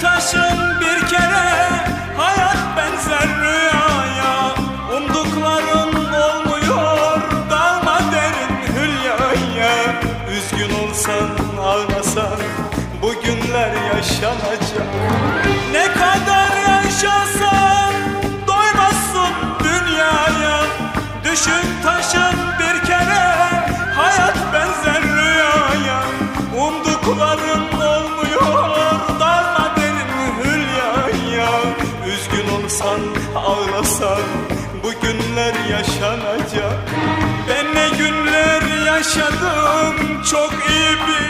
taşın bir kere Hayat benzer rüyaya. Umdukların olmuyor Dalma derin hülyaya. Üzgün olsan ağlasan Bugünler yaşanacak. Ne kadar yaşasan Doymazsın dünyaya. Düşün taşın bir kere Hayat benzer rüyaya. Umdukların olmuyor Olsan ağlasan bu günler yaşanacak. Ben ne günler yaşadım çok iyi bilirim